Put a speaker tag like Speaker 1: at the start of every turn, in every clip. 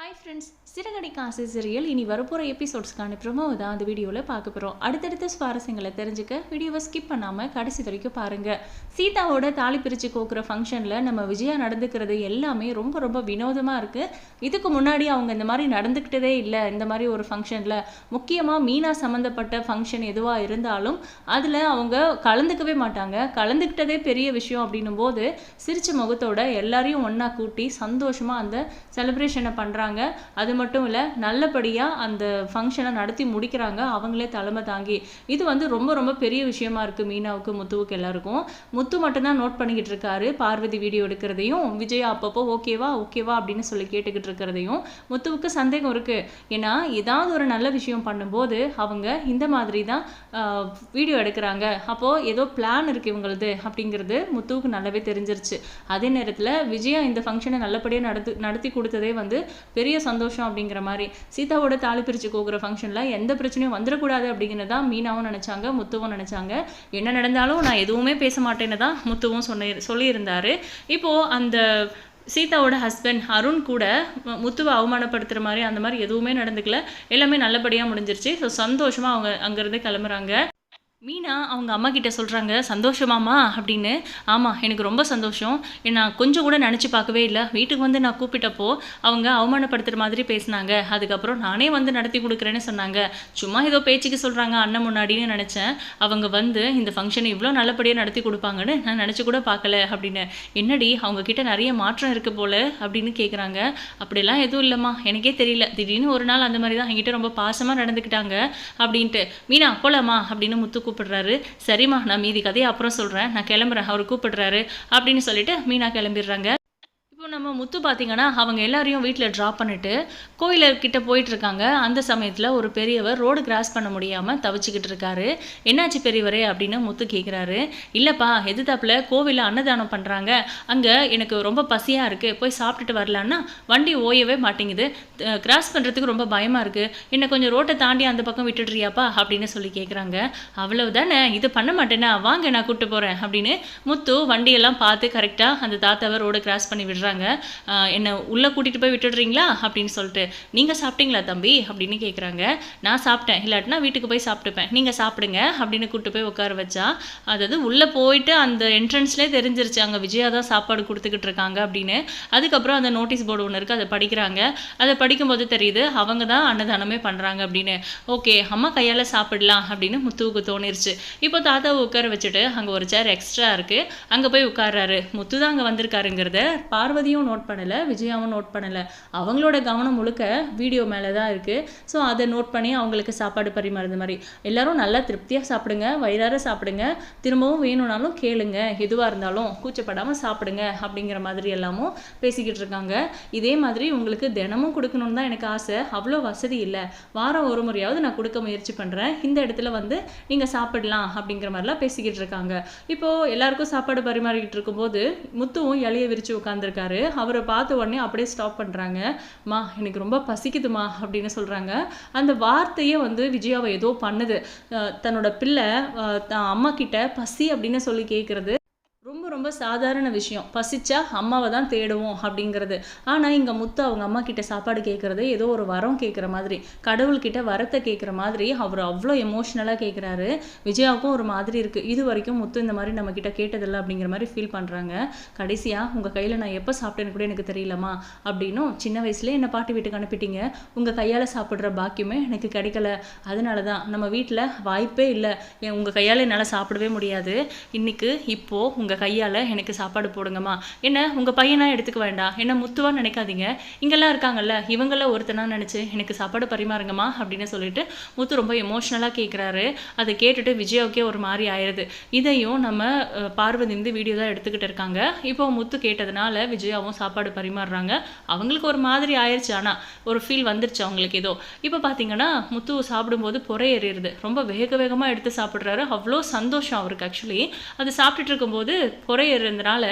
Speaker 1: Hi friends சிறகடி காசு சிறியல் இனி வரப்போகிற எபிசோட்ஸ்க்கான ப்ரொமோ தான் அந்த வீடியோவில் பார்க்க போகிறோம் அடுத்தடுத்த சுவாரஸ்யங்களை தெரிஞ்சுக்க வீடியோவை ஸ்கிப் பண்ணாமல் கடைசி வரைக்கும் பாருங்கள் சீதாவோட தாலி பிரித்து கோக்குற ஃபங்க்ஷனில் நம்ம விஜயா நடந்துக்கிறது எல்லாமே ரொம்ப ரொம்ப வினோதமாக இருக்குது இதுக்கு முன்னாடி அவங்க இந்த மாதிரி நடந்துக்கிட்டதே இல்லை. இந்த மாதிரி ஒரு ஃபங்க்ஷனில் முக்கியமாக மீனா சம்மந்தப்பட்ட ஃபங்க்ஷன் எதுவாக இருந்தாலும் அதில் அவங்க கலந்துக்கவே மாட்டாங்க. கலந்துக்கிட்டதே பெரிய விஷயம் அப்படின்னும் போது சிரிச்ச முகத்தோட எல்லாரையும் ஒன்றா கூட்டி சந்தோஷமாக அந்த செலிப்ரேஷனை பண்ணுறாங்க அது மட்டும் இல்லை நல்லபடியாக அந்த ஃபங்க்ஷனை நடத்தி முடிக்கிறாங்க. அவங்களே தலைமை தாங்கி. இது வந்து ரொம்ப ரொம்ப பெரிய விஷயமா இருக்குது மீனாவுக்கு முத்துவுக்கு எல்லாருக்கும். முத்து மட்டும்தான் நோட் பண்ணிக்கிட்டு இருக்காரு. பார்வதி வீடியோ எடுக்கிறதையும் விஜயா அப்பப்போ ஓகேவா ஓகேவா அப்படின்னு சொல்லி கேட்டுக்கிட்டு இருக்கிறதையும் முத்துவுக்கு சந்தேகம் இருக்குது ஏன்னா ஏதாவது ஒரு நல்ல விஷயம் பண்ணும்போது அவங்க இந்த மாதிரி தான் வீடியோ எடுக்கிறாங்க. அப்போது ஏதோ பிளான் இருக்குது இவங்களது அப்படிங்கிறது முத்துவுக்கு நல்லாவே தெரிஞ்சிருச்சு. அதே நேரத்தில் விஜயா இந்த ஃபங்க்ஷனை நல்லபடியாக நடத்து நடத்தி கொடுத்ததே வந்து பெரிய சந்தோஷம் அப்படிங்கிற மாதிரி சீதாவோட தாலி பிரித்து கோக்குற ஃபங்க்ஷனில் எந்த பிரச்சனையும் வந்துடக்கூடாது அப்படிங்கிறது தான் மீனாவும் நினச்சாங்க முத்துவும் நினச்சாங்க. என்ன நடந்தாலும் நான் எதுவுமே பேச மாட்டேன்னு தான் முத்துவும் சொன்ன சொல்லியிருந்தார். இப்போது அந்த சீதாவோட ஹஸ்பண்ட் அருண் கூட முத்துவை அவமானப்படுத்துகிற மாதிரி அந்த மாதிரி எதுவுமே நடந்துக்கல. எல்லாமே நல்லபடியாக முடிஞ்சிருச்சு. ஸோ சந்தோஷமாக அவங்க அங்கேருந்து கிளம்புறாங்க. மீனா அவங்க அம்மா கிட்ட சொல்கிறாங்க சந்தோஷமாம்மா அப்படின்னு. ஆமாம் எனக்கு ரொம்ப சந்தோஷம். நான் கொஞ்சம் கூட நினச்சி பார்க்கவே இல்லை. வீட்டுக்கு வந்து நான் கூப்பிட்டப்போ அவங்க அவமானப்படுத்துகிற மாதிரி பேசினாங்க. அதுக்கப்புறம் நானே வந்து நடத்தி கொடுக்குறேன்னு சொன்னாங்க. சும்மா ஏதோ பேச்சுக்கு சொல்கிறாங்க அண்ணன் முன்னாடின்னு நினச்சேன். அவங்க வந்து இந்த ஃபங்க்ஷனை இவ்வளோ நல்லபடியாக நடத்தி கொடுப்பாங்கன்னு நான் நினச்சி கூட பார்க்கல அப்படின்னு. என்னடி அவங்க கிட்ட நிறைய மாற்றம் இருக்குது போல் அப்படின்னு கேட்குறாங்க அப்படிலாம் எதுவும் இல்லைம்மா. எனக்கே தெரியல. திடீர்னு ஒரு நாள் அந்த மாதிரி தான் என்கிட்ட ரொம்ப பாசமாக நடந்துக்கிட்டாங்க அப்படின்ட்டு. மீனா போலாமா அப்படின்னு முத்துக்கு கூப்பிடுறாரு. சரிம்மா நான் மீதி கதையை அப்புறம் சொல்கிறேன் நான் கிளம்புறேன். அவர் கூப்பிடுறாரு. அப்படின்னு சொல்லிட்டு மீனா கிளம்பிடுறாங்க. இப்போ நம்ம முத்து பார்த்தீங்கன்னா அவங்க எல்லாரையும் வீட்டில் ட்ராப் பண்ணிட்டு கோயிலர்கிட்ட போயிட்டுருக்காங்க அந்த சமயத்தில் ஒரு பெரியவர் ரோடு கிராஸ் பண்ண முடியாமல் தவிச்சுக்கிட்டு இருக்காரு. என்னாச்சு பெரியவரே? அப்படின்னு முத்து கேட்குறாரு இல்லைப்பா எதிர்த்தாப்புல கோவிலில் அன்னதானம் பண்ணுறாங்க அங்கே எனக்கு ரொம்ப பசியாக இருக்குது போய் சாப்பிட்டுட்டு வரலான்னா வண்டி ஓயவே மாட்டேங்குது. கிராஸ் பண்ணுறதுக்கு ரொம்ப பயமாக இருக்குது என்னை கொஞ்சம் ரோட்டை தாண்டி அந்த பக்கம் விட்டுடுறியாப்பா? அப்படின்னு சொல்லி கேட்குறாங்க அவ்வளவுதானே? இது பண்ண மாட்டேன்னா வாங்க நான் கூப்பிட்டு போகிறேன் அப்படின்னு முத்து வண்டியெல்லாம் பார்த்து கரெக்டாக அந்த தாத்தாவை ரோடு கிராஸ் பண்ணி விடுறாங்க ஆஹ் என்னை உள்ளே கூட்டிகிட்டு போய் விட்டுடுறீங்களா? அப்படின்னு சொல்லிட்டு. நீங்கள் சாப்பிட்டீங்களா தம்பி? அப்படின்னு கேட்குறாங்க நான் சாப்பிட்டேன். இல்லாட்டினா வீட்டுக்கு போய் சாப்பிட்டுப்பேன். நீங்கள் சாப்பிடுங்க அப்படின்னு கூப்பிட்டு போய் உட்கார வச்சா அதாவது உள்ளே போயிட்டு அந்த என்ட்ரன்ஸ்லேயே தெரிஞ்சிருச்சு. அங்கே விஜயா தான் சாப்பாடு கொடுத்துக்கிட்டு இருக்காங்க அப்படின்னு. அதுக்கப்புறம் அந்த நோட்டீஸ் போர்டு ஒன்று இருக்குது அதை படிக்கிறாங்க. அதை படிக்கும்போது தெரியுது அவங்க தான் அன்னதானமே பண்ணுறாங்க அப்படின்னு. ஓகே அம்மா கையால் சாப்பிடலாம் அப்படின்னு முத்துவுக்கு தோணிருச்சு. இப்போ தாத்தாவை உட்கார வச்சுட்டு அங்கே ஒரு சேர் எக்ஸ்ட்ரா இருக்குது அங்கே போய் உட்கார்றாரு. முத்து தான் அங்கே வந்திருக்காருங்கிறத பார்வதியும் நோட் பண்ணலை விஜயாவும் நோட் பண்ணலை. அவங்களோட கவனம் முழுக்க வீடியோ மேலே தான் இருக்குது ஸோ அதை நோட் பண்ணி அவங்களுக்கு சாப்பாடு பரிமாறுது மாதிரி. எல்லாரும் நல்லா திருப்தியாக சாப்பிடுங்க வயிறார சாப்பிடுங்க. திரும்பவும் வேணும்னாலும் கேளுங்க. எதுவாக இருந்தாலும் கூச்சப்படாமல் சாப்பிடுங்க அப்படிங்கிற மாதிரி எல்லாமும் பேசிக்கிட்டு இருக்காங்க. இதே மாதிரி உங்களுக்கு தினமும் கொடுக்கணும்னு தான் எனக்கு ஆசை. அவ்வளோ வசதி இல்லை. வாரம் ஒரு முறையாவது நான் கொடுக்க முயற்சி பண்ணுறேன் இந்த இடத்துல வந்து நீங்கள் சாப்பிடலாம் அப்படிங்கிற மாதிரிலாம் பேசிக்கிட்டு இருக்காங்க. இப்போது எல்லாருக்கும் சாப்பாடு பரிமாறிக்கிட்டு இருக்கும்போது முத்துவும் இலைய விரித்து உட்காந்துருக்காரு அவரை பார்த்த உடனே அப்படியே ஸ்டாப் பண்ணுறாங்க மா எனக்கு ரொம்ப பசிக்குதுமா அப்படின்னு சொல்கிறாங்க அந்த வார்த்தையே வந்து விஜயாவை ஏதோ பண்ணுது. தன்னோட பிள்ளை தான் அம்மா கிட்ட பசி அப்படின்னு சொல்லி கேட்குறது ரொம்ப ரொம்ப சாதாரண விஷயம். பசிச்சா அம்மாவை தான் தேடுவோம் அப்படிங்கிறது. ஆனால் இங்கே முத்து அவங்க அம்மா கிட்ட சாப்பாடு கேட்குறது ஏதோ ஒரு வரம் கேட்குற மாதிரி கடவுள்கிட்ட வரத்தை கேட்குற மாதிரி அவர் அவ்வளோ எமோஷ்னலாக கேட்குறாரு விஜயாவுக்கும் ஒரு மாதிரி இருக்குது இது வரைக்கும் முத்து இந்த மாதிரி நம்ம கிட்ட கேட்டதில்லை அப்படிங்கிற மாதிரி ஃபீல் பண்ணுறாங்க கடைசியாக உங்கள் கையில் நான் எப்போ சாப்பிட்டேன்னு கூட எனக்கு தெரியலமா அப்படின்னும் சின்ன வயசுலேயே என்னை பாட்டி வீட்டுக்கு அனுப்பிட்டீங்க. உங்கள் கையால் சாப்பிட்ற பாக்கியமே எனக்கு கிடைக்கல. அதனால தான் நம்ம வீட்டில் வாய்ப்பே இல்லை. உங்கள் கையால் என்னால் சாப்பிடவே முடியாது. இன்றைக்கு இப்போது உங்கள் கையால் எனக்கு சாப்பாடு போடுங்கம்மா. என்ன உங்கள் பையனாக எடுத்துக்க வேண்டாம் என்ன முத்துவா நினைக்காதீங்க. இங்கெல்லாம் இருக்காங்கல்ல இவங்கள ஒருத்தனாக நினச்சி எனக்கு சாப்பாடு பரிமாறுங்கம்மா அப்படின்னு சொல்லிட்டு முத்து ரொம்ப எமோஷ்னலாக கேட்குறாரு அதை கேட்டுட்டு விஜயாவுக்கே ஒரு மாதிரி ஆயிடுது இதையும் நம்ம பார்வதி இந்த வீடியோ தான் எடுத்துக்கிட்டு இருக்காங்க. இப்போ முத்து கேட்டதுனால விஜயாவும் சாப்பாடு பரிமாறுறாங்க. அவங்களுக்கு ஒரு மாதிரி ஆயிடுச்சு ஆனால் ஒரு ஃபீல் வந்துருச்சு அவங்களுக்கு ஏதோ. இப்போ பார்த்தீங்கன்னா முத்து சாப்பிடும்போது புறை எறியுது ரொம்ப வேக வேகமாக எடுத்து சாப்பிட்றாரு. அவ்வளோ சந்தோஷம் அவருக்கு ஆக்சுவலி அது சாப்பிட்டுட்டு இருக்கும்போது புறை எறிறதுனால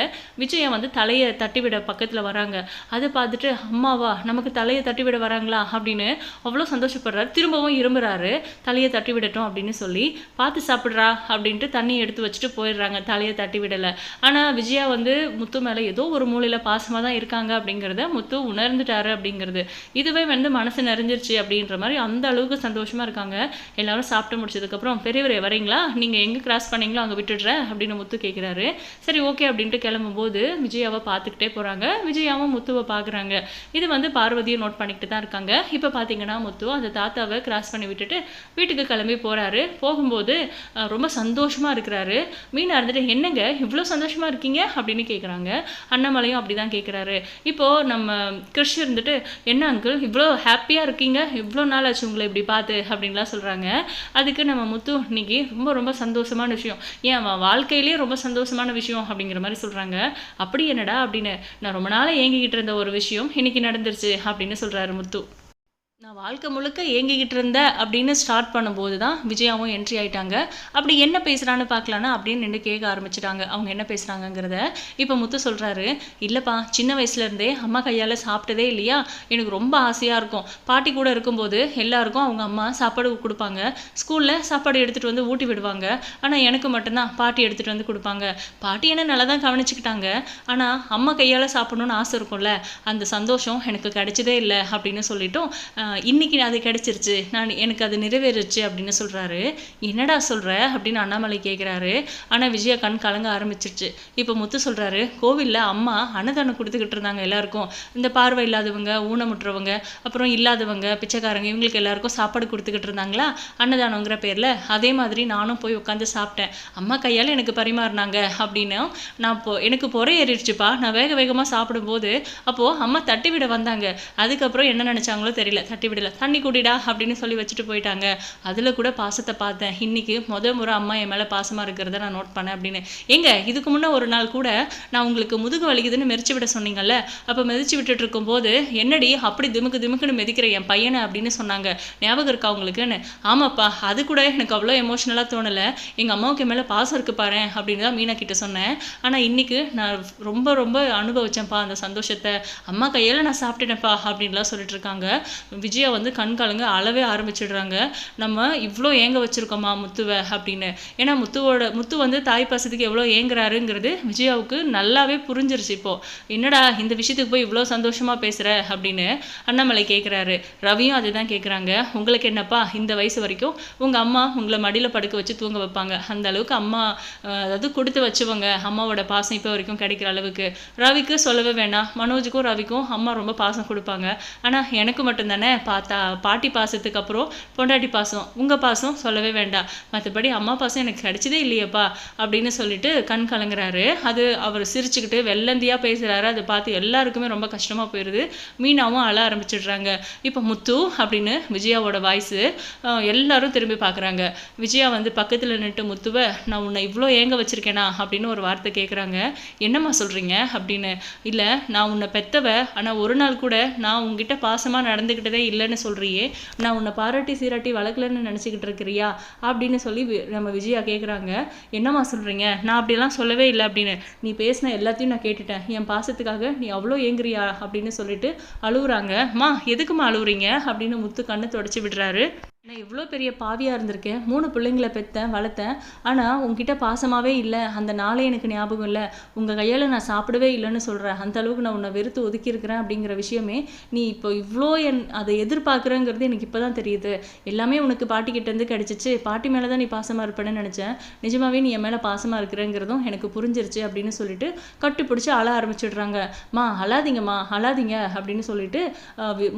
Speaker 1: வந்து தலையை தட்டிவிட பக்கத்தில் வராங்க. அதை பார்த்துட்டு அம்மாவா நமக்கு தலையை தட்டிவிட வராங்களா? அப்படின்னு அவ்வளோ சந்தோஷப்படுறாரு. திரும்பவும் இரும்புறாரு. தலையை தட்டி விடட்டும் அப்படின்னு சொல்லி பார்த்து சாப்பிட்றா அப்படின்ட்டு தண்ணி எடுத்து வச்சுட்டு போயிடுறாங்க. தலையை தட்டி விடலை ஆனால் விஜயா வந்து முத்து மேலே ஏதோ ஒரு மூலையில் பாசமாக தான் இருக்காங்க அப்படிங்கிறத முத்து உணர்ந்துட்டாரு அப்படிங்கிறது. இதுவே வந்து மனசு நிறைஞ்சிருச்சு அப்படின்ற மாதிரி அந்த அளவுக்கு சந்தோஷமாக இருக்காங்க. எல்லாரும் சாப்பிட்டு முடிச்சதுக்கப்புறம் பெரியவர் வரீங்களா? நீங்கள் எங்கே கிராஸ் பண்ணீங்களோ அங்கே விட்டுடுறேன் அப்படின்னு முத்து கேட்குறாரு சரி ஓகே அப்படின்ட்டு கிளம்பும்போது விஜயாவை பார்த்துக்கிட்டே போகிறாங்க விஜயாவும் முத்துவை பார்க்குறாங்க. இது வந்து பார்வதியை நோட் பண்ணிக்கிட்டு தான் இருக்காங்க. இப்போ பார்த்தீங்கன்னா முத்து அந்த தாத்தாவை கிராஸ் பண்ணி விட்டுட்டு வீட்டுக்கு கிளம்பி போகிறாரு போகும்போது ரொம்ப சந்தோஷமாக இருக்கிறாரு. மீனா இருந்துட்டு என்னங்க இவ்வளோ சந்தோஷமாக இருக்கீங்க? அப்படின்னு கேட்குறாங்க அண்ணாமலையும் அப்படி தான் கேட்குறாரு இப்போது நம்ம கிருஷ் இருந்துட்டு என்ன அங்கிள் இவ்வளோ ஹாப்பியாக இருக்கீங்க? இவ்வளோ நாள் ஆச்சு உங்களை இப்படி பார்த்து அப்படின்லாம் சொல்கிறாங்க அதுக்கு நம்ம முத்து இன்னைக்கு ரொம்ப ரொம்ப சந்தோஷமான விஷயம். ஏன் அவன் வாழ்க்கையிலேயே ரொம்ப சந்தோஷமான விஷயம் அப்படிங்கிற மாதிரி சொல்கிறாங்க அப்படி என்னடா அப்படின்னு நான் ரொம்ப நாளாக ஏங்கிக்கிட்டு இருந்த ஒரு விஷயம் இன்னைக்கு நடந்துருச்சு அப்படின்னு சொல்கிறாரு முத்து. நான் வாழ்க்கை முழுக்க ஏங்கிக்கிட்டு இருந்தேன் அப்படின்னு ஸ்டார்ட் பண்ணும்போது தான் விஜயாவும் என்ட்ரி ஆயிட்டாங்க. அப்படி என்ன பேசுகிறான்னு பார்க்கலான்னு அப்படின்னு நின்று கேட்க ஆரம்பிச்சிட்டாங்க. அவங்க என்ன பேசுகிறாங்கங்கிறத இப்போ முத்து சொல்கிறாரு இல்லைப்பா சின்ன வயசுலேருந்தே அம்மா கையால் சாப்பிட்டதே இல்லையா? எனக்கு ரொம்ப ஆசையாக இருக்கும். பாட்டி கூட இருக்கும்போது எல்லாருக்கும் அவங்க அம்மா சாப்பாடு கொடுப்பாங்க. ஸ்கூலில் சாப்பாடு எடுத்துகிட்டு வந்து ஊட்டி விடுவாங்க. ஆனால் எனக்கு மட்டும்தான் பாட்டி எடுத்துகிட்டு வந்து கொடுப்பாங்க. பாட்டி என்ன நல்லா தான் கவனிச்சுக்கிட்டாங்க. ஆனால் அம்மா கையால் சாப்பிடணுன்னு ஆசை இருக்கும்ல. அந்த சந்தோஷம் எனக்கு கிடைச்சதே இல்லை அப்படின்னு சொல்லிட்டும் இன்னைக்கு அது கிடைச்சிருச்சு. நான் எனக்கு அது நிறைவேறுச்சு அப்படின்னு சொல்கிறாரு என்னடா சொல்கிற அப்படின்னு அண்ணாமலை கேட்குறாரு ஆனால் விஜயா கண் கலங்க ஆரம்பிச்சிருச்சு. இப்போ முத்து சொல்கிறாரு கோவிலில் அம்மா அன்னதானம் கொடுத்துக்கிட்டு இருந்தாங்க எல்லாருக்கும். இந்த பார்வை இல்லாதவங்க ஊனமுற்றவங்க அப்புறம் இல்லாதவங்க பிச்சைக்காரங்க இவங்களுக்கு எல்லாருக்கும் சாப்பாடு கொடுத்துக்கிட்டு இருந்தாங்களா? அன்னதானங்கிற பேரில் அதே மாதிரி நானும் போய் உட்காந்து சாப்பிட்டேன். அம்மா கையால் எனக்கு பரிமாறினாங்க அப்படின்னு நான் போ எனக்கு பொறை ஏறிடுச்சுப்பா. நான் வேக வேகமாக சாப்பிடும்போது அப்போது அம்மா தட்டி விட வந்தாங்க. அதுக்கப்புறம் என்ன நினச்சாங்களோ தெரியல. தட்டி விடல தண்ணி குடிடா அப்படின்னு சொல்லி வச்சுட்டு போயிட்டாங்க. அதில் கூட பாசத்தை பார்த்தேன். இன்னைக்கு முத முறை அம்மா என் மேலே பாசமாக இருக்கிறத நான் நோட் பண்ணேன் அப்படின்னு. ஏங்க இதுக்கு முன்னே ஒரு நாள் கூட நான் உங்களுக்கு முதுகு வலிக்குதுன்னு மெரிச்சு விட சொன்னீங்கல்ல? அப்போ மெதிச்சு விட்டுட்டு இருக்கும்போது என்னடி அப்படி திமுக்கு திமுக்குன்னு மிதிக்கிற என் பையனை? அப்படின்னு சொன்னாங்க. ஞாபகம் இருக்கா உங்களுக்குன்னு? ஆமாப்பா அது கூட எனக்கு அவ்வளோ எமோஷனலாக தோணலை. எங்கள் அம்மாவுக்கு என் மேலே பாசம் இருக்கு பாரு அப்படின்னு தான் மீனா கிட்ட சொன்னேன். ஆனால் இன்னைக்கு நான் ரொம்ப ரொம்ப அனுபவிச்சேன்ப்பா அந்த சந்தோஷத்தை. அம்மா கையால் நான் சாப்பிட்டுட்டேன்ப்பா அப்படின்லாம் சொல்லிட்டு இருக்காங்க. விஜயா வந்து கண் கலங்க அழவே ஆரம்பிச்சிடுறாங்க. நம்ம இவ்வளோ ஏங்க வச்சுருக்கோமா முத்துவை அப்படின்னு. ஏன்னா முத்துவோட முத்து வந்து தாய் பாசத்துக்கு எவ்வளோ ஏங்குறாருங்கிறது விஜயாவுக்கு நல்லாவே புரிஞ்சிருச்சு இப்போது என்னடா இந்த விஷயத்துக்கு போய் இவ்வளோ சந்தோஷமாக பேசுகிற அப்படின்னு அண்ணாமலை கேட்குறாரு ரவியும் அதை தான் கேட்குறாங்க உங்களுக்கு என்னப்பா இந்த வயசு வரைக்கும் உங்கள் அம்மா உங்களை மடியில் படுக்க வச்சு தூங்க வைப்பாங்க. அந்த அளவுக்கு அம்மா அதாவது கொடுத்து வச்சுவங்க அம்மாவோட பாசம் இப்போ வரைக்கும் கிடைக்கிற அளவுக்கு. ரவிக்கு சொல்லவே வேணாம். மனோஜுக்கும் ரவிக்கும் அம்மா ரொம்ப பாசம் கொடுப்பாங்க. ஆனால் எனக்கு மட்டும்தானே? பார்த்தா பாட்டி பாசத்துக்கு அப்புறம் பொண்டாட்டி பாசம் உங்கள் பாசம் சொல்லவே வேண்டாம். மற்றபடி அம்மா பாசம் எனக்கு கிடைச்சதே இல்லையேப்பா அப்படின்னு சொல்லிட்டு கண் கலங்குறாரு. அது அவர் சிரிச்சுக்கிட்டு வெள்ளந்தியாக பேசுகிறாரு அதை பார்த்து எல்லாருக்குமே ரொம்ப கஷ்டமாக போயிடுது மீனாவும் அழ ஆரம்பிச்சிடுறாங்க. இப்போ முத்து அப்படின்னு விஜயாவோட வாய்ஸு எல்லாரும் திரும்பி பார்க்குறாங்க விஜயா வந்து பக்கத்தில் நின்று முத்துவை நான் உன்னை இவ்வளோ ஏங்க வச்சுருக்கேனா? அப்படின்னு ஒரு வார்த்தை கேட்குறாங்க என்னம்மா சொல்கிறீங்க அப்படின்னு. இல்லை நான் உன்னை பெத்தவ ஆனால் ஒரு நாள் கூட நான் உங்ககிட்ட பாசமாக நடந்துக்கிட்டதே இல்லைன்னு சொல்கிறியே நான் உன்னை பாராட்டி சீராட்டி வளர்க்கலன்னு நினச்சிக்கிட்டு இருக்கிறியா? அப்படின்னு சொல்லி வி- நம்ம விஜயா கேட்குறாங்க என்னம்மா சொல்கிறீங்க நான் அப்படிலாம் சொல்லவே இல்லை அப்படின்னு. நீ பேசின எல்லாத்தையும் நான் கேட்டுட்டேன். என் பாசத்துக்காக நீ அவ்வளோ ஏங்குறியா? அப்படின்னு சொல்லிட்டு அழுவுறாங்க. மா எதுக்குமா அழுவுறீங்க? அப்படின்னு முத்து கண்ணை தொடச்சி விடுறாரு. நான் எவ்வளோ பெரிய பாவியாக இருந்திருக்கேன். மூணு பிள்ளைங்களை பெற்றேன் வளர்த்தேன். ஆனால் உங்ககிட்ட பாசமாகவே இல்லை. அந்த நாளே எனக்கு ஞாபகம் இல்லை. உங்கள் கையால் நான் சாப்பிடவே இல்லைன்னு சொல்கிறேன் அந்த அளவுக்கு நான் உன்னை வெறுத்து ஒதுக்கியிருக்கிறேன் அப்படிங்கிற விஷயமே நீ இப்போ இவ்வளோ என் அதை எதிர்பார்க்குறேங்கிறது எனக்கு இப்போ தான் தெரியுது. எல்லாமே உனக்கு பாட்டி கிட்டேருந்து கிடச்சிச்சு. பாட்டி மேலே தான் நீ பாசமாக இருப்பேன்னு நினச்சேன். நிஜமாவே நீ என் மேலே பாசமாக இருக்கிறேங்கிறதும் எனக்கு புரிஞ்சிருச்சு அப்படின்னு சொல்லிட்டு கட்டுப்பிடிச்சி அழ ஆரம்பிச்சிடுறாங்க. மா அழாதீங்கம்மா அழாதீங்க அப்படின்னு சொல்லிட்டு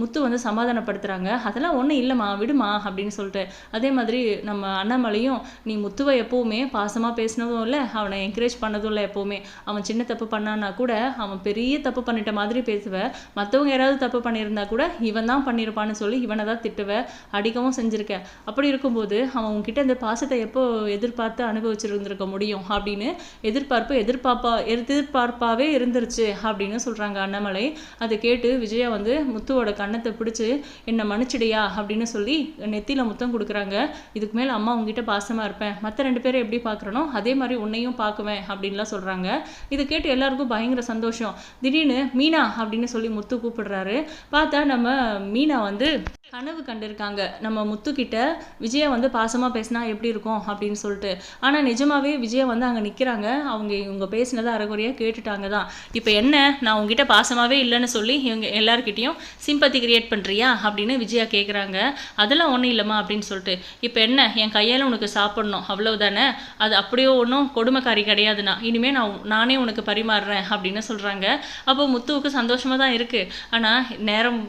Speaker 1: முத்து வந்து சமாதானப்படுத்துகிறாங்க அதெல்லாம் ஒன்றும் இல்லைம்மா. விடுமா அப்படின்னு சொல்லிட்டு. அதே மாதிரி நம்ம அண்ணாமலையும் நீ முத்துவை எப்போவுமே பாசமாக பேசினதும் இல்லை அவனை என்கரேஜ் பண்ணதும் இல்லை எப்போவுமே. அவன் சின்ன தப்பு பண்ணான்னா கூட அவன் பெரிய தப்பு பண்ணிட்ட மாதிரி பேசுவ. மற்றவங்க யாராவது தப்பு பண்ணியிருந்தா கூட இவன் தான் பண்ணியிருப்பான்னு சொல்லி இவனை தான் திட்டுவ. அடிக்கவும் செஞ்சுருக்க. அப்படி இருக்கும்போது அவன் உன்கிட்ட இந்த பாசத்தை எப்போ எதிர்பார்த்து அனுபவிச்சிருந்திருக்க முடியும்? அப்படின்னு எதிர்பார்ப்பு எதிர்பார்ப்பா எதிர்பார்ப்பாவே இருந்துருச்சு அப்படின்னு சொல்றாங்க அண்ணாமலை. அதை கேட்டு விஜயா வந்து முத்துவோட கன்னத்தை பிடிச்சு என்னை மன்னிச்சிடியா? அப்படின்னு சொல்லி நெத்தியில முத்தம் கொடுக்குறாங்க. இதுக்கு மேலே அம்மா உங்ககிட்ட பாசமாக இருப்பேன். மற்ற ரெண்டு பேரும் எப்படி பார்க்குறனோ அதே மாதிரி உன்னையும் பார்க்குவேன் அப்படின்லாம் சொல்கிறாங்க இதை கேட்டு எல்லாருக்கும் பயங்கர சந்தோஷம். திடீர்னு மீனா அப்படின்னு சொல்லி முத்து கூப்பிடுறாரு. பார்த்தா நம்ம மீனா வந்து கனவு கண்டிருக்காங்க. நம்ம முத்துக்கிட்ட விஜயா வந்து பாசமாக பேசினா எப்படி இருக்கும் அப்படின்னு சொல்லிட்டு. ஆனால் நிஜமாவே விஜயா வந்து அங்கே நிற்கிறாங்க அவங்க இவங்க பேசினதை அறகுறையாக கேட்டுட்டாங்க தான். இப்போ என்ன? நான் உங்ககிட்ட பாசமாகவே இல்லைன்னு சொல்லி இவங்க எல்லாருக்கிட்டேயும் சிம்பத்தி கிரியேட் பண்ணுறியா அப்படின்னு விஜயா கேட்குறாங்க அதெல்லாம் ஒன்றும் இல்லைம்மா அப்படின்னு சொல்லிட்டு இப்போ என்ன? என் கையால் உனக்கு சாப்பிடணும். அவ்வளவுதானே? அது அப்படியோ ஒன்றும் கொடுமைக்காரி கிடையாதுண்ணா. இனிமேல் நான் நானே உனக்கு பரிமாறுறேன் அப்படின்னு சொல்கிறாங்க அப்போ முத்துவுக்கு சந்தோஷமாக தான் இருக்குது ஆனால் நேரம்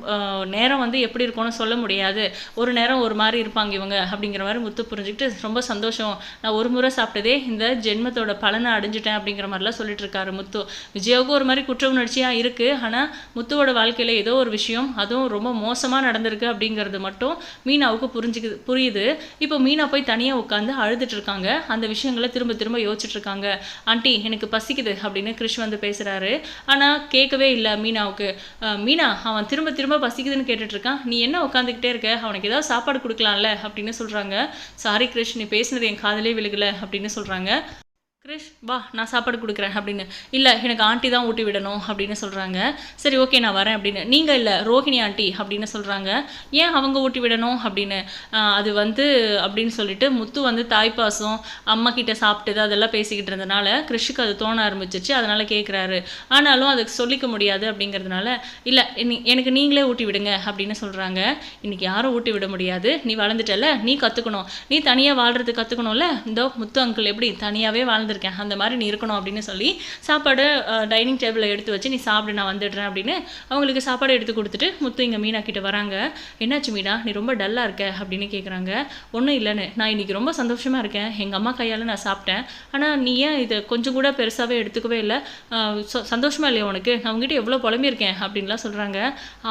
Speaker 1: நேரம் வந்து எப்படி இருக்கும்னு சொல்ல முடியாது. ஒரு நேரம் ஒரு மாதிரி இருப்பாங்க இவங்க அப்படிங்கிற மாதிரி முத்து புரிஞ்சுக்கிட்டு ரொம்ப சந்தோஷம். நான் ஒரு முறை சாப்பிட்டதே இந்த ஜென்மத்தோட பலனை அடைஞ்சிட்டேன் அப்படிங்கிற மாதிரிலாம் சொல்லிட்டு இருக்காரு முத்து. விஜயாவுக்கும் ஒரு மாதிரி குற்ற உணர்ச்சியாக இருக்குது ஆனால் முத்துவோட வாழ்க்கையில் ஏதோ ஒரு விஷயம் அதுவும் ரொம்ப மோசமாக நடந்திருக்கு அப்படிங்கிறது மட்டும் மீனாவுக்கு புரிஞ்சுக்குது புரியுது. இப்போ மீனா போய் தனியாக உட்காந்து அழுதுட்டு இருக்காங்க. அந்த விஷயங்களை திரும்ப திரும்ப யோசிச்சுட்டு இருக்காங்க. ஆண்டி எனக்கு பசிக்குது அப்படின்னு கிருஷ் வந்து பேசுகிறாரு ஆனால் கேட்கவே இல்லை மீனாவுக்கு. மீனா அவன் திரும்ப திரும்ப பசிக்குதுன்னு கேட்டுட்டு இருக்கான். நீ என்ன உட்காந்துக்கிட்டே இருக்க? அவனுக்கு ஏதாவது சாப்பாடு கொடுக்கலாம்ல அப்படின்னு சொல்கிறாங்க சாரி கிருஷ் நீ பேசுனது என் காதலே விழுகல அப்படின்னு சொல்கிறாங்க கிரிஷ் வா நான் சாப்பாடு கொடுக்குறேன் அப்படின்னு. இல்லை எனக்கு ஆண்டி தான் ஊட்டி விடணும் அப்படின்னு சொல்கிறாங்க சரி ஓகே நான் வரேன் அப்படின்னு. நீங்கள் இல்லை ரோஹிணி ஆண்டி அப்படின்னு சொல்கிறாங்க ஏன் அவங்க ஊட்டி விடணும் அப்படின்னு? அது வந்து அப்படின்னு சொல்லிட்டு முத்து வந்து தாய்ப்பாசம் அம்மா கிட்ட சாப்பிட்டது அதெல்லாம் பேசிக்கிட்டு இருந்தனால கிறிஷுக்கு அது தோண ஆரம்பிச்சிச்சு. அதனால் கேட்குறாரு ஆனாலும் அதுக்கு சொல்லிக்க முடியாது அப்படிங்கிறதுனால இல்லை எனக்கு நீங்களே ஊட்டி விடுங்க அப்படின்னு சொல்கிறாங்க இன்றைக்கி யாரும் ஊட்டி விட முடியாது. நீ வளர்ந்துட்டல நீ கற்றுக்கணும் நீ தனியாக வாழ்கிறது கற்றுக்கணும்ல இந்த முத்து அங்கிள் எப்படி? தனியாகவே வாழ்ந்திருக்கேன் அந்த மாதிரி நீ இருக்கணும் அப்படின்னு சொல்லி சாப்பாடு டைனிங் டேபிளில் எடுத்து வச்சு நீ சாப்பிடு நான் வந்துடுறேன் அப்படின்னு அவங்களுக்கு சாப்பாடு எடுத்து கொடுத்துட்டு முத்து இங்கே மீனா கிட்ட வராங்க. என்னாச்சு மீனா? நீ ரொம்ப டல்லாக இருக்க அப்படின்னு கேட்குறாங்க ஒன்றும் இல்லைன்னு. நான் இன்னைக்கு ரொம்ப சந்தோஷமாக இருக்கேன். எங்கள் அம்மா கையால் நான் சாப்பிட்டேன். ஆனால் நீ ஏன் இதை கொஞ்சம் கூட பெருசாகவே எடுத்துக்கவே இல்லை? சந்தோஷமா இல்லையா உனக்கு? நான் உங்ககிட்ட எவ்வளோ புலம்பியிருக்கேன் அப்படின்லாம் சொல்கிறாங்க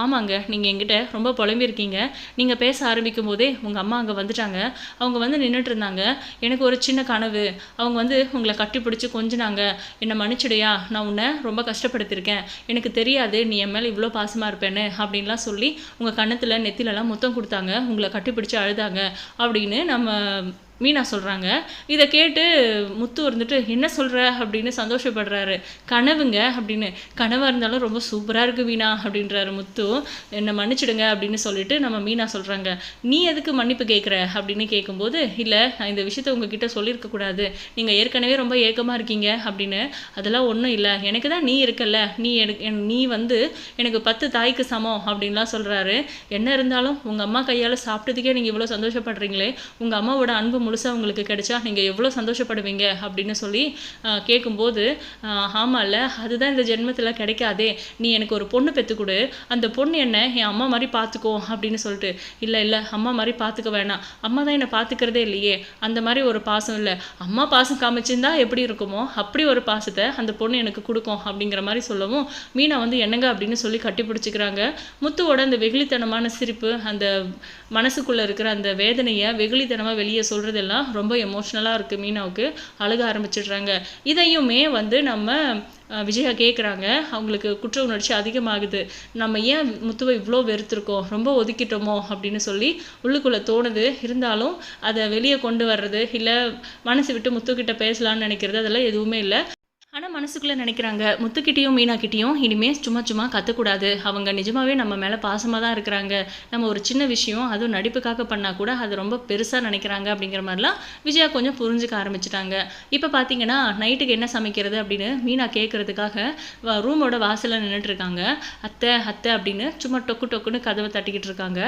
Speaker 1: ஆமாங்க. நீங்கள் எங்கிட்ட ரொம்ப புலம்பியிருக்கீங்க. நீங்கள் பேச ஆரம்பிக்கும் போதே உங்கள் அம்மா அங்கே வந்துட்டாங்க. அவங்க வந்து நின்றுட்டு இருந்தாங்க. எனக்கு ஒரு சின்ன கனவு. அவங்க வந்து உங்களை கட்டிப்பிடிச்சி கொஞ்சினாங்க என்னை மன்னிச்சிடுயா? நான் உன்னை ரொம்ப கஷ்டப்படுத்தியிருக்கேன். எனக்கு தெரியாது நீ என் மேலே இவ்வளோ பாசமாக இருப்பேன்னு அப்படின்லாம் சொல்லி உங்கள் கண்ணத்தில் நெத்திலலாம் முத்தம் கொடுத்தாங்க. உங்களை கட்டிப்பிடிச்சு அழுதாங்க. அப்படின்னு நம்ம மீனா சொல்கிறாங்க இதை கேட்டு முத்து வந்துட்டு என்ன சொல்கிற அப்படின்னு சந்தோஷப்படுறாரு. கனவுங்க அப்படின்னு. கனவாக இருந்தாலும் ரொம்ப சூப்பராக இருக்குது வீணா அப்படின்றாரு முத்து. என்னை மன்னிச்சிடுங்க அப்படின்னு சொல்லிட்டு நம்ம மீனா சொல்கிறாங்க நீ எதுக்கு மன்னிப்பு கேட்குற அப்படின்னு கேட்கும்போது இல்லை நான் இந்த விஷயத்த உங்ககிட்ட சொல்லியிருக்கக்கூடாது நீங்கள் ஏற்கனவே ரொம்ப ஏக்கமாக இருக்கீங்க அப்படின்னு. அதெல்லாம் ஒன்றும் இல்லை. எனக்கு தான் நீ இருக்கல்ல. நீ எனக்கு என்- நீ வந்து எனக்கு பத்து தாய்க்கு சமம் அப்படின்லாம் சொல்கிறாரு என்ன இருந்தாலும் உங்கள் அம்மா கையால் சாப்பிட்டதுக்கே நீங்கள் இவ்வளோ சந்தோஷப்படுறீங்களே உங்கள் அம்மாவோட அன்பு முழுசாக உங்களுக்கு கிடைச்சா நீங்கள் எவ்வளோ சந்தோஷப்படுவீங்க அப்படின்னு சொல்லி கேட்கும்போது ஆமாம் இல்லை அதுதான் இந்த ஜென்மத்தில் கிடைக்காதே. நீ எனக்கு ஒரு பொண்ணு பெற்று கொடு. அந்த பொண்ணு என்ன என் அம்மா மாதிரி பார்த்துக்கோ அப்படின்னு சொல்லிட்டு இல்லை இல்லை அம்மா மாதிரி பார்த்துக்க வேணாம். அம்மா தான் என்னை பார்த்துக்கிறதே இல்லையே. அந்த மாதிரி ஒரு பாசம் இல்லை. அம்மா பாசம் காமிச்சிருந்தா எப்படி இருக்குமோ அப்படி ஒரு பாசத்தை அந்த பொண்ணு எனக்கு கொடுக்கும் அப்படிங்கிற மாதிரி சொல்லவும் மீனா வந்து என்னங்க அப்படின்னு சொல்லி கட்டி பிடிச்சிக்கிறாங்க. முத்துவோட அந்த வெகுளித்தனமான சிரிப்பு அந்த மனசுக்குள்ளே இருக்கிற அந்த வேதனையை வெகுளித்தனமாக வெளியே சொல்கிறதெல்லாம் ரொம்ப எமோஷ்னலாக இருக்குது மீனாவுக்கு. அழுக ஆரம்பிச்சிடுறாங்க. இதையுமே வந்து நம்ம விஜயா கேட்குறாங்க அவங்களுக்கு குற்ற உணர்ச்சி அதிகமாகுது. நம்ம ஏன் முத்துவை இவ்வளோ வெறுத்திருக்கோம்? ரொம்ப ஒதுக்கிட்டோமோ? அப்படின்னு சொல்லி உள்ளுக்குள்ளே தோணுது. இருந்தாலும் அதை வெளியே கொண்டு வர்றது இல்லை மனசு விட்டு முத்துக்கிட்ட பேசலாம்னு நினைக்கிறது அதெல்லாம் எதுவுமே இல்லை. ஆனால் மனசுக்குள்ளே நினைக்கிறாங்க முத்துக்கிட்டேயும் மீனாக்கிட்டேயும் இனிமேல் சும்மா சும்மா கற்றுக்கூடாது அவங்க நிஜமாவே நம்ம மேலே பாசமாக தான் இருக்கிறாங்க. நம்ம ஒரு சின்ன விஷயம் அதுவும் நடிப்புக்காக பண்ணால் கூட அது ரொம்ப பெருசாக நினைக்கிறாங்க அப்படிங்கிற மாதிரிலாம் விஜயா கொஞ்சம் புரிஞ்சுக்க ஆரம்பிச்சிட்டாங்க. இப்போ பார்த்தீங்கன்னா நைட்டுக்கு என்ன சமைக்கிறது அப்படின்னு மீனா கேட்குறதுக்காக ரூமோட வாசலில் நின்றுட்டு இருக்காங்க அத்தை அத்தை அப்படின்னு சும்மா டொக்கு டொக்குன்னு கதவை தட்டிக்கிட்டு இருக்காங்க.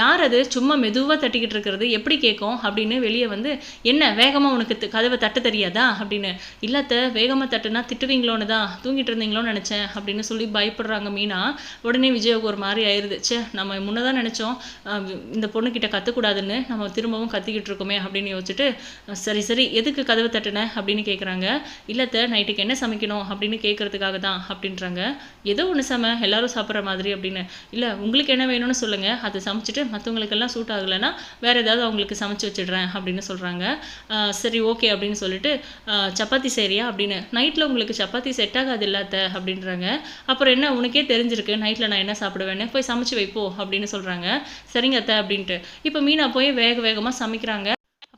Speaker 1: யார் அது? சும்மா மெதுவாக தட்டிக்கிட்டு இருக்கிறது எப்படி கேட்கும் அப்படின்னு வெளியே வந்து என்ன வேகமாக உனக்கு கதவை தட்ட தெரியாதா? அப்படின்னு. இல்லாத்த வேகமாக தட்டுனா திட்டுவீங்களோன்னு தான் தூங்கிட்டு இருந்தீங்களோன்னு நினச்சேன் அப்படின்னு சொல்லி பயப்படுறாங்க மீனா. உடனே விஜயாவுக்கு ஒரு மாதிரி ஆயிடுது சே நம்ம முன்ன தான் நினச்சோம் இந்த பொண்ணுக்கிட்ட கற்றுக்கூடாதுன்னு நம்ம திரும்பவும் கத்திக்கிட்டு இருக்கோமே அப்படின்னு யோசிச்சுட்டு சரி சரி எதுக்கு கதவை தட்டுன அப்படின்னு கேட்குறாங்க இல்லத்த நைட்டுக்கு என்ன சமைக்கணும் அப்படின்னு கேட்கறதுக்காக தான் அப்படின்றாங்க. ஏதோ ஒன்று சம எல்லாரும் சாப்பிட்ற மாதிரி அப்படின்னு. இல்லை உங்களுக்கு என்ன வேணும்னு சொல்லுங்கள் அதை சமைச்சிட்டு மற்றவங்களுக்கெல்லாம் சூட் ஆகலைன்னா வேறு ஏதாவது அவங்களுக்கு சமைச்சு வச்சிடுறேன் அப்படின்னு சொல்கிறாங்க சரி ஓகே அப்படின்னு சொல்லிட்டு சப்பாத்தி சரியா அப்படின்னு. நைட்டில் உங்களுக்கு சப்பாத்தி செட் ஆகாது இல்லாத அப்படின்றாங்க. அப்புறம் என்ன உனக்கே தெரிஞ்சிருக்கு நைட்டில் நான் என்ன சாப்பிடுவேன்னு? போய் சமைச்சு வைப்போ அப்படின்னு சொல்கிறாங்க சரிங்க அத்தை அப்படின்ட்டு. இப்போ மீனா போய் வேக வேகமாக சமைக்கிறாங்க.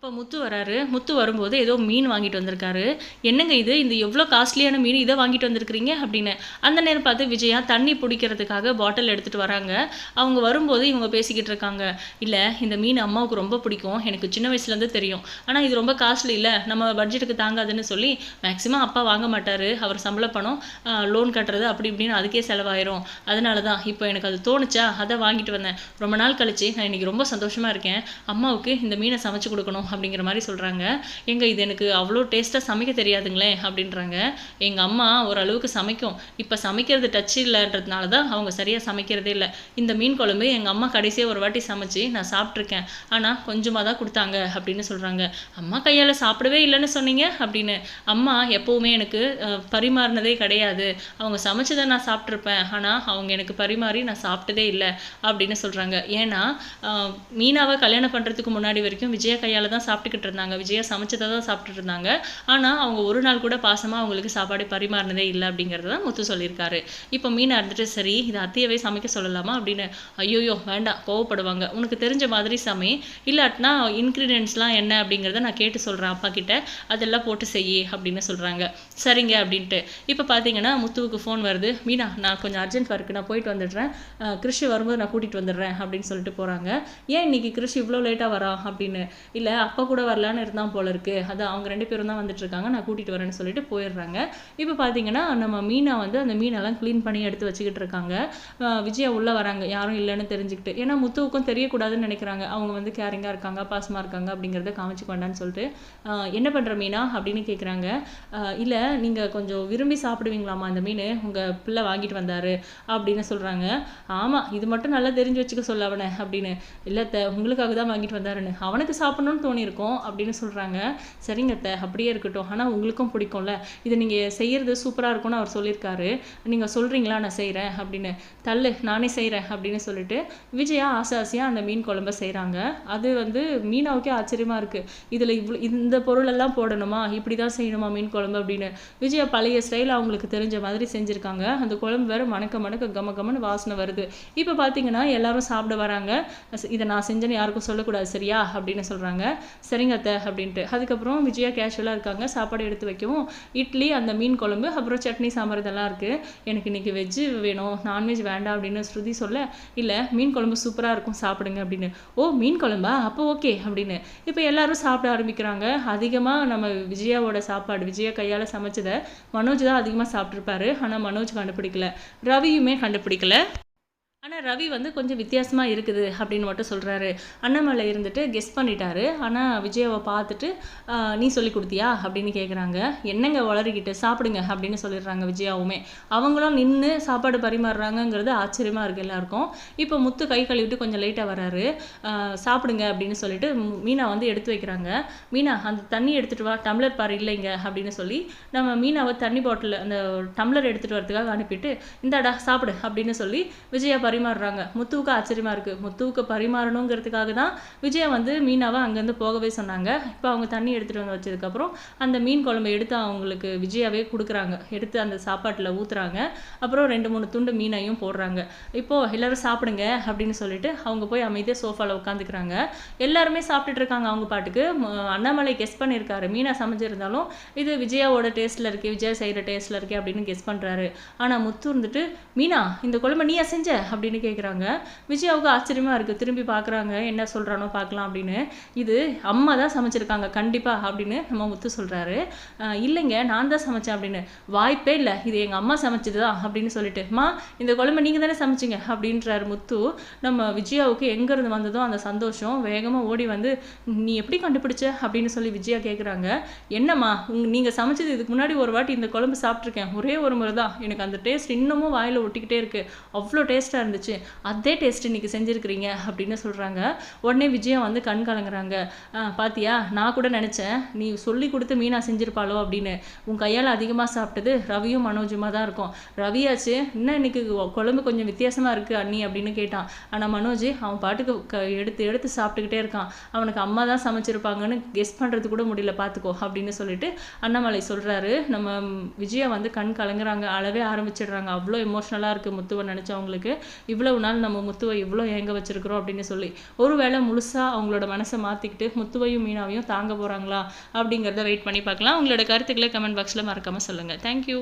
Speaker 1: அப்போ முத்து வராரு. முத்து வரும்போது ஏதோ மீன் வாங்கிட்டு வந்திருக்காரு. என்னங்க இது? இந்த எவ்வளோ காஸ்ட்லியான மீன் இதை வாங்கிட்டு வந்திருக்கிறீங்க? அப்படின்னு. அந்த நேரம் பார்த்து விஜயா தண்ணி பிடிக்கிறதுக்காக பாட்டில் எடுத்துகிட்டு வராங்க. அவங்க வரும்போது இவங்க பேசிக்கிட்டு இருக்காங்க. இல்லை இந்த மீன் அம்மாவுக்கு ரொம்ப பிடிக்கும். எனக்கு சின்ன வயசுலேருந்து தெரியும். ஆனால் இது ரொம்ப காஸ்ட்லி இல்லை. நம்ம பட்ஜெட்டுக்கு தாங்காதுன்னு சொல்லி மேக்ஸிமம் அப்பா வாங்க மாட்டார். அவர் சம்பள பணம் லோன் கட்டுறது அப்படி இப்படின்னு அதுக்கே செலவாயிரும். அதனால தான் இப்போ எனக்கு அது தோணுச்சா? அதை வாங்கிட்டு வந்தேன். ரொம்ப நாள் கழிச்சு நான் இன்றைக்கி ரொம்ப சந்தோஷமாக இருக்கேன். அம்மாவுக்கு இந்த மீனை சமைச்சு கொடுக்கணும் அப்படிங்கிற மாதிரி சொல்கிறாங்க எங்க இது எனக்கு அவ்வளோ டேஸ்ட்டாக சமைக்க தெரியாதுங்களே அப்படின்றாங்க. எங்கள் அம்மா ஓரளவுக்கு சமைக்கும். இப்போ சமைக்கிறது டச் இல்லைன்றதுனால தான் அவங்க சரியாக சமைக்கிறதே இல்லை. இந்த மீன் குழம்பு எங்கள் அம்மா கடைசியாக ஒரு வாட்டி சமைச்சு நான் சாப்பிட்ருக்கேன் ஆனால் கொஞ்சமாக தான் கொடுத்தாங்க அப்படின்னு சொல்கிறாங்க அம்மா கையால் சாப்பிடவே இல்லைன்னு சொன்னீங்க அப்படின்னு. அம்மா எப்போவுமே எனக்கு பரிமாறினதே கிடையாது. அவங்க சமைச்சதை நான் சாப்பிட்ருப்பேன் ஆனால் அவங்க எனக்கு பரிமாறி நான் சாப்பிட்டதே இல்லை அப்படின்னு சொல்கிறாங்க ஏன்னா மீனாவை கல்யாணம் பண்ணுறதுக்கு முன்னாடி வரைக்கும் விஜயா கையால் தான் சாப்பிட்டுக்கிட்டு இருந்தாங்க விஜயா சமைச்சதை தான் சாப்பிட்டுட்டு இருந்தாங்க ஆனால் அவங்க ஒரு நாள் கூட பாசமாக அவங்களுக்கு சாப்பாடு பரிமாறினதே இல்லை அப்படிங்கிறத தான் முத்து சொல்லியிருக்காரு. இப்போ மீனா இருந்துட்டு சரி இது அத்தையவே சமைக்க சொல்லலாமா? அப்படின்னு ஐயோயோ வேண்டாம் கோவப்படுவாங்க. உனக்கு தெரிஞ்ச மாதிரி சமை. இல்லாட்டினா இன்க்ரீடியன்ஸ்லாம் என்ன? அப்படிங்கிறத நான் கேட்டு சொல்கிறேன் அப்பா கிட்ட. அதெல்லாம் போட்டு செய்யி அப்படின்னு சொல்கிறாங்க சரிங்க அப்படின்ட்டு. இப்போ பார்த்தீங்கன்னா முத்துவுக்கு ஃபோன் வருது. மீனா நான் கொஞ்சம் அர்ஜென்ட் ஒர்க்கு நான் போயிட்டு வந்துடுறேன். கிருஷி வரும்போது நான் கூட்டிகிட்டு வந்துடுறேன் அப்படின்னு சொல்லிட்டு போகிறாங்க ஏன் இன்னைக்கு கிருஷி இவ்வளோ லேட்டாக வரா? அப்படின்னு. இல்லை அப்பா கூட வரலான்னு இருந்தான் போல இருக்கு. அதான் அவங்க ரெண்டு பேரும் தான் வந்துட்டு இருக்காங்க. நான் கூட்டிகிட்டு வரேன்னு சொல்லிட்டு போயிடுறாங்க. இப்போ பார்த்தீங்கன்னா நம்ம மீனை வந்து அந்த மீனெல்லாம் க்ளீன் பண்ணி எடுத்து வச்சுக்கிட்டு இருக்காங்க. விஜயா உள்ளே வராங்க. யாரும் இல்லைன்னு தெரிஞ்சுக்கிட்டு. ஏன்னா முத்துவுக்கும் தெரியக்கூடாதுன்னு நினைக்கிறாங்க. அவங்க வந்து கேரிங்காக இருக்காங்க பாசமாக இருக்காங்க அப்படிங்கிறத காமிச்சுக்க வேண்டாம்னு சொல்லிட்டு என்ன பண்ணுற மீனா அப்படின்னு கேட்குறாங்க இல்லை நீங்கள் கொஞ்சம் விரும்பி சாப்பிடுவீங்களாமா அந்த மீன்? உங்கள் பிள்ளை வாங்கிட்டு வந்தாரு அப்படின்னு சொல்கிறாங்க ஆமாம் இது மட்டும் நல்லா தெரிஞ்சு வச்சுக்க சொல்ல அவனை அப்படின்னு. இல்லை த உங்களுக்காக தான் வாங்கிட்டு வந்தாருன்னு. அவனுக்கு சாப்பிடணும்னு பண்ணியிருக்கோம் அப்படின்னு சொல்கிறாங்க சரிங்க அத்தை அப்படியே இருக்கட்டும். ஆனால் உங்களுக்கும் பிடிக்கும்ல. இது நீங்கள் செய்கிறது சூப்பராக இருக்கும்னு அவர் சொல்லியிருக்காரு. நீங்கள் சொல்கிறீங்களா நான் செய்கிறேன் அப்படின்னு. தள்ளு நானே செய்கிறேன் அப்படின்னு சொல்லிட்டு விஜயா ஆசை ஆசையாக அந்த மீன் குழம்ப செய்கிறாங்க அது வந்து மீனாவுக்கே ஆச்சரியமாக இருக்குது இதில் இவ்வளோ இந்த பொருளெல்லாம் போடணுமா? இப்படி தான் செய்யணுமா மீன் குழம்பு அப்படின்னு. விஜயா பழைய ஸ்டைல் அவங்களுக்கு தெரிஞ்ச மாதிரி செஞ்சுருக்காங்க. அந்த குழம்பு வேறு மணக்க மணக்க கம கமன்னு வாசனை வருது. இப்போ பார்த்தீங்கன்னா எல்லாரும் சாப்பிட வராங்க. இதை நான் செஞ்சேன்னு யாருக்கும் சொல்லக்கூடாது சரியா? அப்படின்னு சொல்கிறாங்க சரிங்க அத்தை அப்படின்ட்டு. அதுக்கப்புறம் விஜயா கேஷுவலாக இருக்காங்க. சாப்பாடு எடுத்து வைக்கவும். இட்லி அந்த மீன் குழம்பு அப்புறம் சட்னி சாம்பார் இதெல்லாம் இருக்குது எனக்கு இன்னைக்கு வெஜ்ஜு வேணும். நான்வெஜ் வேண்டாம் அப்படின்னு ஸ்ருதி சொல்ல இல்லை மீன் குழம்பு சூப்பராக இருக்கும். சாப்பிடுங்க அப்படின்னு. ஓ மீன் குழம்பா? அப்போ ஓகே அப்படின்னு. இப்போ எல்லாரும் சாப்பிட ஆரம்பிக்கிறாங்க. அதிகமாக நம்ம விஜயாவோட சாப்பாடு விஜயா கையால் சமைச்சதை மனோஜ் தான் அதிகமாக சாப்பிட்ருப்பாரு ஆனால் மனோஜ் கண்டுபிடிக்கல. ரவியுமே கண்டுபிடிக்கல. ஆனால் ரவி வந்து கொஞ்சம் வித்தியாசமாக இருக்குது அப்படின்னு மட்டும் சொல்கிறாரு அண்ணாமலை இருந்துட்டு கெஸ் பண்ணிட்டாரு. ஆனால் விஜயாவை பார்த்துட்டு நீ சொல்லி கொடுத்தியா? அப்படின்னு கேட்குறாங்க என்னங்க வளரிக்கிட்டு சாப்பிடுங்க அப்படின்னு சொல்லிடுறாங்க விஜயாவுமே. அவங்களும் நின்று சாப்பாடு பரிமாறுறாங்கங்கிறது ஆச்சரியமாக இருக்குது எல்லாருக்கும். இப்போ முத்து கை கழுவிட்டு கொஞ்சம் லேட்டாக வராரு சாப்பிடுங்க அப்படின்னு சொல்லிட்டு மீனா வந்து எடுத்து வைக்கிறாங்க. மீனா அந்த தண்ணி எடுத்துகிட்டு வா. டம்ளர் பாரு இல்லைங்க அப்படின்னு சொல்லி நம்ம மீனாவை தண்ணி பாட்டில் அந்த டம்ளர் எடுத்துகிட்டு வரதுக்காக அனுப்பிட்டு இந்தாடா சாப்பிடு அப்படின்னு சொல்லி விஜயா பரிமாறுறாங்க. முத்துவுக்கு ஆச்சரியமா இருக்கு. முத்துவுக்கு பரிமாறணுங்கிறதுக்காக தான் விஜயா வந்து மீனாவை அங்கேருந்து போகவே சொன்னாங்க. இப்போ அவங்க தண்ணி எடுத்துட்டு வந்து வச்சதுக்கப்புறம் அந்த மீன் குழம்பு எடுத்து அவங்களுக்கு விஜயாவே கொடுக்குறாங்க. எடுத்து அந்த சாப்பாட்டில் ஊத்துறாங்க. அப்புறம் ரெண்டு மூணு துண்டு மீனையும் போடுறாங்க. இப்போ எல்லாரும் சாப்பிடுங்க அப்படின்னு சொல்லிட்டு அவங்க போய் அமைதியாக சோஃபாவில் உட்காந்துக்கிறாங்க. எல்லாருமே சாப்பிட்டுட்டு இருக்காங்க அவங்க பாட்டுக்கு. அண்ணாமலை கெஸ் பண்ணியிருக்காரு. மீனா சமைச்சிருந்தாலும் இது விஜயாவோட டேஸ்ட்டில் இருக்கு விஜயா செய்கிற டேஸ்ட்டில் இருக்கு அப்படின்னு கெஸ் பண்ணுறாரு ஆனால் முத்து இருந்துட்டு மீனா இந்த குழம்பு நீயா செஞ்ச? அப்படின்னு அப்படின்னு கேட்குறாங்க விஜயாவுக்கு ஆச்சரியமா இருக்கு. திரும்பி பார்க்குறாங்க என்ன சொல்கிறானோ பார்க்கலாம் அப்படின்னு. இது அம்மா தான் சமைச்சிருக்காங்க. கண்டிப்பாக அப்படின்னு நம்ம முத்து சொல்கிறாரு இல்லைங்க நான் தான் சமைச்சேன் அப்படின்னு. வாய்ப்பே இல்லை. இது எங்கள் அம்மா சமைச்சது தான் அப்படின்னு சொல்லிட்டு. அம்மா இந்த குழம்பு நீங்கள் தானே சமைச்சிங்க? அப்படின்றாரு முத்து. நம்ம விஜயாவுக்கு எங்கேருந்து வந்ததோ அந்த சந்தோஷம் வேகமாக ஓடி வந்து நீ எப்படி கண்டுபிடிச்ச? அப்படின்னு சொல்லி விஜயா கேட்குறாங்க என்னம்மா உங் நீங்கள் சமைச்சது இதுக்கு முன்னாடி ஒரு வாட்டி இந்த குழம்பு சாப்பிட்ருக்கேன் ஒரே ஒரு முறை தான். எனக்கு அந்த டேஸ்ட் இன்னமும் வாயில் ஒட்டிக்கிட்டே இருக்கு. அவ்வளோ டேஸ்ட்டாக இருந்துச்சு. அதே டேஸ்ட் இன்றைக்கி செஞ்சுருக்கிறீங்க அப்படின்னு சொல்கிறாங்க உடனே விஜயா வந்து கண் கலங்குறாங்க. பாத்தியா நான் கூட நினச்சேன். நீ சொல்லி கொடுத்து மீனா செஞ்சுருப்பாளோ அப்படின்னு. உன் கையால் அதிகமாக சாப்பிட்டது ரவியும் மனோஜுமா தான் இருக்கும். ரவியாச்சு இன்னும் இன்னைக்கு குழம்பு கொஞ்சம் வித்தியாசமாக இருக்குது அண்ணி? அப்படின்னு கேட்டான். ஆனால் மனோஜ் அவன் பாட்டுக்கு க எடுத்து எடுத்து சாப்பிட்டுக்கிட்டே இருக்கான். அவனுக்கு அம்மா தான் சமைச்சிருப்பாங்கன்னு கெஸ் பண்ணுறது கூட முடியல பார்த்துக்கோ அப்படின்னு சொல்லிட்டு அண்ணாமலை சொல்கிறாரு நம்ம ம், விஜயா வந்து கண் கலங்குறாங்க. அளவே ஆரம்பிச்சிடுறாங்க. அவ்வளோ எமோஷ்னலாக இருக்குது முத்துவை நினச்சவங்களுக்கு. இவ்வளவு நாள் நம்ம முத்துவை இவ்வளோ ஏங்க வச்சிருக்கிறோம் அப்படின்னு சொல்லி ஒருவேளை முழுசாக அவங்களோட மனசை மாற்றிக்கிட்டு முத்துவையும் மீனாவையும் தாங்க போகிறாங்களா அப்படிங்கிறத வெயிட் பண்ணி பார்க்கலாம். உங்களோட கருத்துக்களை கமெண்ட் பாக்ஸில் மறக்காமல் சொல்லுங்கள் தேங்க்யூ